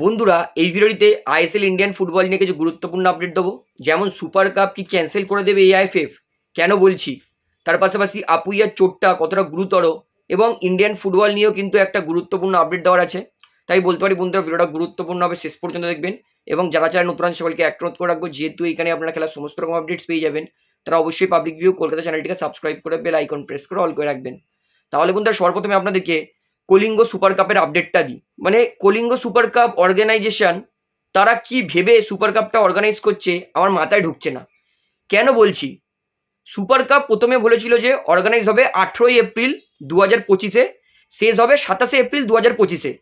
বন্ধুরা, এই ভিডিওটিতে আইএসএল ইন্ডিয়ান ফুটবল নিয়ে কিছু গুরুত্বপূর্ণ আপডেট দেবো। যেমন সুপার কাপ কি ক্যান্সেল করে দেবে এআইএফএফ কেন বলছি? তার পাশাপাশি আপুইয়ার চোটটা কতটা গুরুতর? এবং ইন্ডিয়ান ফুটবল নিয়েও কিন্তু একটা গুরুত্বপূর্ণ আপডেট দেওয়ার আছে। তাই বলতে পারি বন্ধুরা, ভিডিওটা গুরুত্বপূর্ণ হবে, শেষ পর্যন্ত দেখবেন। এবং যারা যারা নতুন সকলকে এক করে রাখব। যেহেতু এখানে আপনারা খেলার সমস্ত রকম আপডেটস পেয়ে যাবেন, তারা অবশ্যই পাবলিক ভিউ কলকাতা চ্যানেলটিকে সাবস্ক্রাইব করে বেল আইকন প্রেস করে অল করে রাখবেন। তাহলে বন্ধুরা, সর্বপ্রথমে আপনাদেরকে কলিঙ্গ সুপার কাপের আপডেটটা দিই। মানে কলিঙ্গ সুপার কাপ অর্গানাইজেশন তারা কি ভেবে সুপার কাপটা অর্গানাইজ করছে আমার মাথায় ঢুকছে না। কেন বলছি? সুপার কাপ প্রথমে বলেছিল যে অর্গানাইজ হবে আঠেরোই এপ্রিল দু হাজার পঁচিশে, শেষ হবে সাতাশে এপ্রিল দু হাজার পঁচিশে।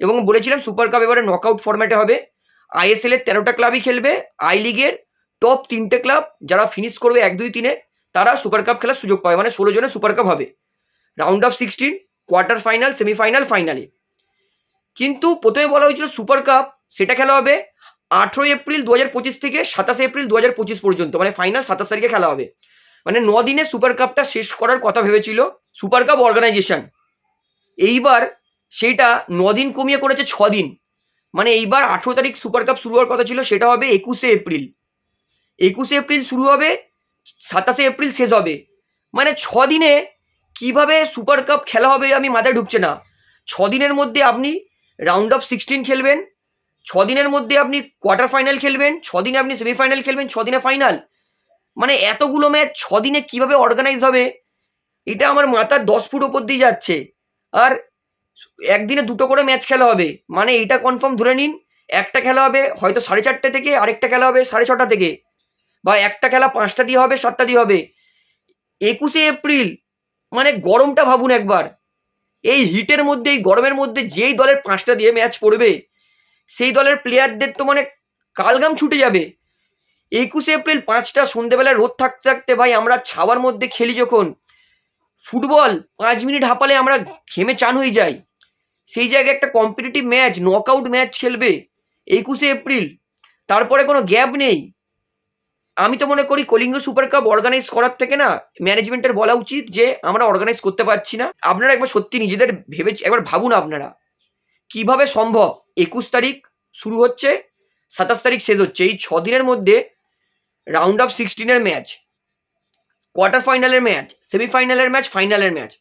এবং বলেছিলাম সুপার কাপ এবারে নকআউট ফরম্যাটে হবে। আইএসএল এর তেরোটা ক্লাবই খেলবে আই লিগের টপ তিনটে ক্লাব যারা ফিনিশ করবে এক দুই তিনে, তারা সুপার কাপ খেলার সুযোগ পাবে। মানে ষোলো জনের সুপার কাপ হবে। Round of sixteen quarter final, semifinal, ফাইনালে। কিন্তু প্রথমে বলা হয়েছিল সুপার কাপ, সেটা খেলা হবে আঠেরোই এপ্রিল দু হাজার পঁচিশ থেকে সাতাশে এপ্রিল দু হাজার পঁচিশ পর্যন্ত মানে ফাইনাল সাতাশ তারিখে খেলা হবে। মানে ন দিনে সুপার কাপটা শেষ করার কথা ভেবেছিল সুপার কাপ অর্গানাইজেশন। এইবার সেইটা দিন কমিয়ে করেছে ছ দিন। মানে এইবার আঠেরো তারিখ সুপার কাপ শুরু হওয়ার কথা ছিল, সেটা হবে একুশে এপ্রিল। একুশে এপ্রিল শুরু হবে, সাতাশে এপ্রিল শেষ হবে। মানে ছ দিনে কীভাবে সুপার কাপ খেলা হবে আমি মাথায় ঢুকছে না। ছ দিনের মধ্যে আপনি রাউন্ড অফ সিক্সটিন খেলবেন ছ দিনের মধ্যে আপনি কোয়ার্টার ফাইনাল খেলবেন ছ দিনে আপনি সেমিফাইনাল খেলবেন ছ দিনে ফাইনাল মানে এতগুলো ম্যাচ ছ দিনে কীভাবে অর্গানাইজ হবে, এটা আমার মাথার দশ ফুট ওপর দিয়ে যাচ্ছে। আর একদিনে দুটো করে ম্যাচ খেলা হবে মানে এটা কনফার্ম ধরে নিন, একটা খেলা হবে হয়তো সাড়ে চারটে থেকে, আরেকটা খেলা হবে সাড়ে ছটা থেকে, বা একটা খেলা পাঁচটা দিয়ে হবে, সাতটা দিয়ে হবে। একুশে এপ্রিল মানে গরমটা ভাবুন একবার। এই হিটের মধ্যে, এই গরমের মধ্যে যেই দলের পাঁচটা দিয়ে ম্যাচ পড়বে, সেই দলের প্লেয়ারদের তো মানে কালগাম ছুটে যাবে। একুশে এপ্রিল পাঁচটা সন্ধেবেলায় রোদ থাকতে থাকতে ভাই আমরা ছাওয়ার মধ্যে খেলি যখন। ফুটবল পাঁচ মিনিট হাঁপালে আমরা ঘেমে চান হয়ে যাই। সেই জায়গায় একটা কম্পিটিটিভ ম্যাচ নকআউট ম্যাচ খেলবে একুশে এপ্রিল। তারপরে কোনো গ্যাপ নেই। আমি তো মনে করি কলিঙ্গ সুপার কাপ অর্গানাইজ করার থেকে না ম্যানেজমেন্টের বলা উচিত যে আমরা অর্গানাইজ করতে পারছি না। আপনারা একবার সত্যি নিজেদের ভেবে একবার ভাবুন আপনারা। কীভাবে সম্ভব? একুশ তারিখ শুরু হচ্ছে, সাতাশ তারিখ শেষ হচ্ছে। এই ছ দিনের মধ্যে রাউন্ড অফ সিক্সটিনের ম্যাচ কোয়ার্টার ফাইনালের ম্যাচ সেমিফাইনালের ম্যাচ ফাইনালের ম্যাচ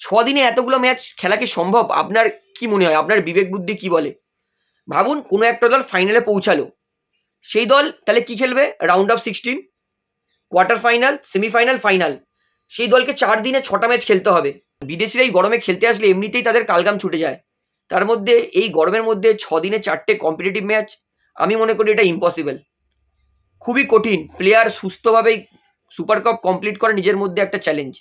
ছ দিনে এতগুলো ম্যাচ খেলা কি সম্ভব? আপনার কি মনে হয়? আপনার বিবেক বুদ্ধি কি বলে? ভাবুন কোনো একটা দল ফাইনালে পৌঁছালো। সেই দল তাহলে কি খেলবে? Round of sixteen quarter final semifinal final সেই দলকে চার দিনে ছটা ম্যাচ খেলতে হবে। বিদেশিরা এই গরমে খেলতে আসলে এমনিতেই তাদের কালগাম ছুটে যায়। তার মধ্যে এই গরমের মধ্যে ছ দিনে চারটে কম্পিটিটিভ ম্যাচ আমি মনে করি এটা ইম্পসিবল খুবই কঠিন। প্লেয়ার সুস্থভাবে সুপার কাপ কমপ্লিট করা নিজের মধ্যে একটা চ্যালেঞ্জ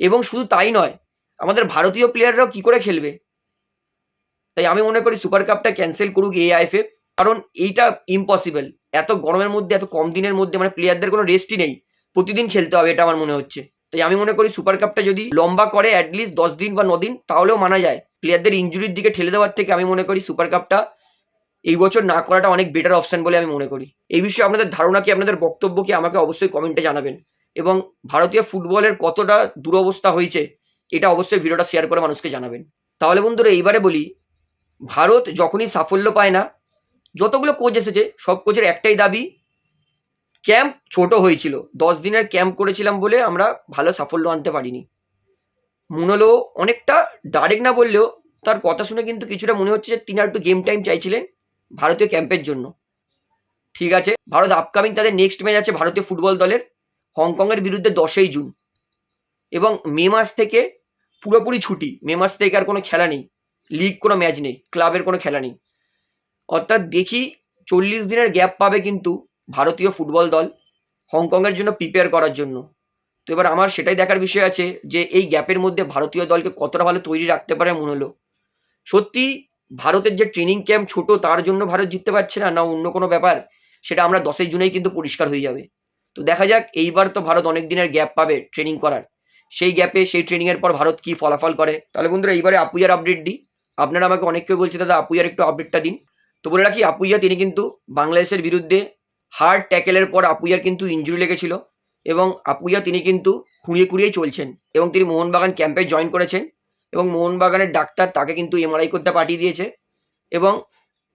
এবং শুধু তাই নয়, আমাদের ভারতীয় প্লেয়াররাও কি করে খেলবে? তাই আমি মনে করি সুপার কাপটা ক্যান্সেল করুক এআইএফএফ কারণ এইটা ইম্পসিবল এত গরমের মধ্যে, এত কম দিনের মধ্যে মানে প্লেয়ারদের কোনো রেস্টই নেই। প্রতিদিন খেলতে হবে এটা আমার মনে হচ্ছে। তাই আমি মনে করি সুপার কাপটা যদি লম্বা করে অ্যাটলিস্ট দশ দিন বা দিন, তাহলেও মানা যায়। প্লেয়ারদের ইঞ্জুরির দিকে ঠেলে দেওয়ার থেকে আমি মনে করি সুপার কাপটা এই বছর না করাটা অনেক বেটার অপশন বলে আমি মনে করি। এই বিষয়ে আপনাদের ধারণা কি, আপনাদের বক্তব্য কি, আমাকে অবশ্যই কমেন্টে জানাবেন। এবং ভারতীয় ফুটবলের কতটা দুরবস্থা হয়েছে, এটা অবশ্যই ভিডিওটা শেয়ার করে মানুষকে জানাবেন। তাহলে বন্ধুরা, এইবারে বলি, ভারত যখনই সাফল্য পায় না যতগুলো কোচ এসেছে, সব কোচের একটাই দাবি, ক্যাম্প ছোট হয়েছিল। দশ দিনের ক্যাম্প করেছিলাম বলে আমরা ভালো সাফল্য আনতে পারিনি। মুনলো অনেকটা ডাইরেক্ট না বললেও তার কথা শুনে কিন্তু কিছুটা মনে হচ্ছে যে তিনি আর একটু গেম টাইম চাইছিলেন ভারতীয় ক্যাম্পের জন্য। ঠিক আছে, ভারত আপকামিং তাদের নেক্সট ম্যাচ আছে ভারতীয় ফুটবল দলের, হংকংয়ের বিরুদ্ধে দশই জুন। এবং মে মাস থেকে পুরোপুরি ছুটি, মে মাস থেকে আর কোনো খেলা নেই। লিগ কোনো ম্যাচ নেই ক্লাবের কোনো খেলা নেই। অর্থাৎ দেখি চল্লিশ দিনের গ্যাপ পাবে কিন্তু ভারতীয় ফুটবল দল হংকংয়ের জন্য প্রিপেয়ার করার জন্য। তো এবার আমার সেটাই দেখার বিষয় আছে যে এই গ্যাপের মধ্যে ভারতীয় দলকে কতটা ভালো তৈরি রাখতে পারে মনে হলো। সত্যি ভারতের যে ট্রেনিং ক্যাম্প ছোট তার জন্য ভারত জিততে পারছে না না অন্য কোনো ব্যাপার, সেটা আমরা দশই জুনেই কিন্তু পরিষ্কার হয়ে যাবে। তো দেখা যাক, এইবার তো ভারত অনেক দিনের গ্যাপ পাবে ট্রেনিং করার। সেই গ্যাপে সেই ট্রেনিংয়ের পর ভারত কি ফলাফল করে। তাহলে বন্ধুরা, এইবারে আপুইয়ার আপডেট দিই। আপনারা আমাকে অনেক কেউ বলছে, দাদা আপুইয়ার একটু আপডেটটা দিন। তো বলে রাখি, আপুইয়া তিনি কিন্তু বাংলাদেশের বিরুদ্ধে হার্ড ট্যাকেলের পর আপুইয়ার কিন্তু ইঞ্জুরি লেগেছিল এবং আপুইয়া তিনি কিন্তু খুঁড়িয়ে খুঁড়িয়েই চলছেন এবং তিনি মোহনবাগান ক্যাম্পে জয়েন করেছেন এবং মোহনবাগানের ডাক্তার তাকে কিন্তু এমআরআই করতে পাঠিয়ে দিয়েছে এবং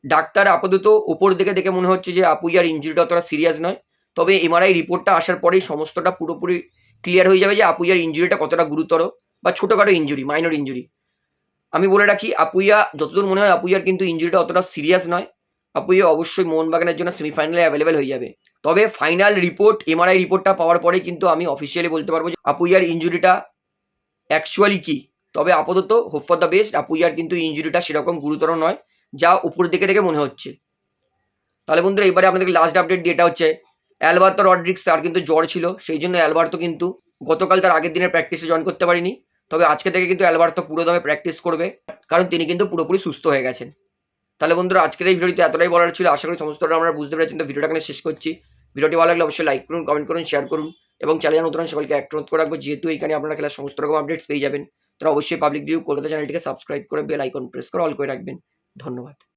ডাক্তার আপাতত ওপর দিকে দেখে মনে হচ্ছে যে আপুইয়ার ইঞ্জুরিটা অতটা সিরিয়াস নয়। তবে এমআরআই রিপোর্টটা আসার পরেই সমস্তটা পুরোপুরি ক্লিয়ার হয়ে যাবে যে আপুইয়ার ইঞ্জুরিটা কতটা গুরুতর বা ছোটোখাটো ইঞ্জুরি মাইনর ইঞ্জুরি আমি বলে রাখি, আপুইয়া, যতদূর মনে হয় আপুইয়ার কিন্তু ইঞ্জুরিটা অতটা সিরিয়াস নয়। আপুইয়া অবশ্যই মোহনবাগানের জন্য সেমিফাইনালে অ্যাভেলেবেল হয়ে যাবে। তবে ফাইনাল রিপোর্ট এমআরআই রিপোর্টটা পাওয়ার পরে কিন্তু আমি অফিসিয়ালি বলতে পারব যে আপুইয়ার ইঞ্জুরিটা অ্যাকচুয়ালি কি। তবে আপাতত হোপ ফর দ্য বেস্ট আপুইয়ার কিন্তু ইঞ্জুরিটা সেরকম গুরুতর নয়, যা উপর দিকে থেকে মনে হচ্ছে। তাহলে বন্ধুরা, এবারে আপনাদের লাস্ট আপডেট যেটা হচ্ছে, অ্যালবার্তো রড্রিক্স তার কিন্তু জ্বর ছিল, সেই জন্য অ্যালবার্তো কিন্তু গতকাল তার আগের দিনের প্র্যাকটিসে জয়েন করতে পারেনি। তবে আজকে থেকে কিন্তু অ্যালবার্তো পুরো দমে প্র্যাকটিস করবে। কারণ তিনি কিন্তু পুরোপুরি সুস্থ হয়ে গেছেন। তাহলে বন্ধুরা, আজকের এই ভিডিওতে এতটাই বলার ছিল। আশা করি সমস্তটা আমরা বুঝতে পেরেছেন তো ভিডিওটা এখানে শেষ করছি। ভিডিওটি ভালো লাগলে অবশ্যই লাইক করুন কমেন্ট করুন শেয়ার করুন এবং চ্যানেল নতুন সকলকে অ্যাক্ট করে রাখব। যেহেতু এখানে আপনারা খেলার সমস্ত রকম আপডেটস পেয়ে যাবেন তারা অবশ্যই পাবলিক ভিউ কলকাতা চ্যানেলটিকে সাবস্ক্রাইব করে বেল আইকন প্রেস করে অল করে রাখবেন। ধন্যবাদ।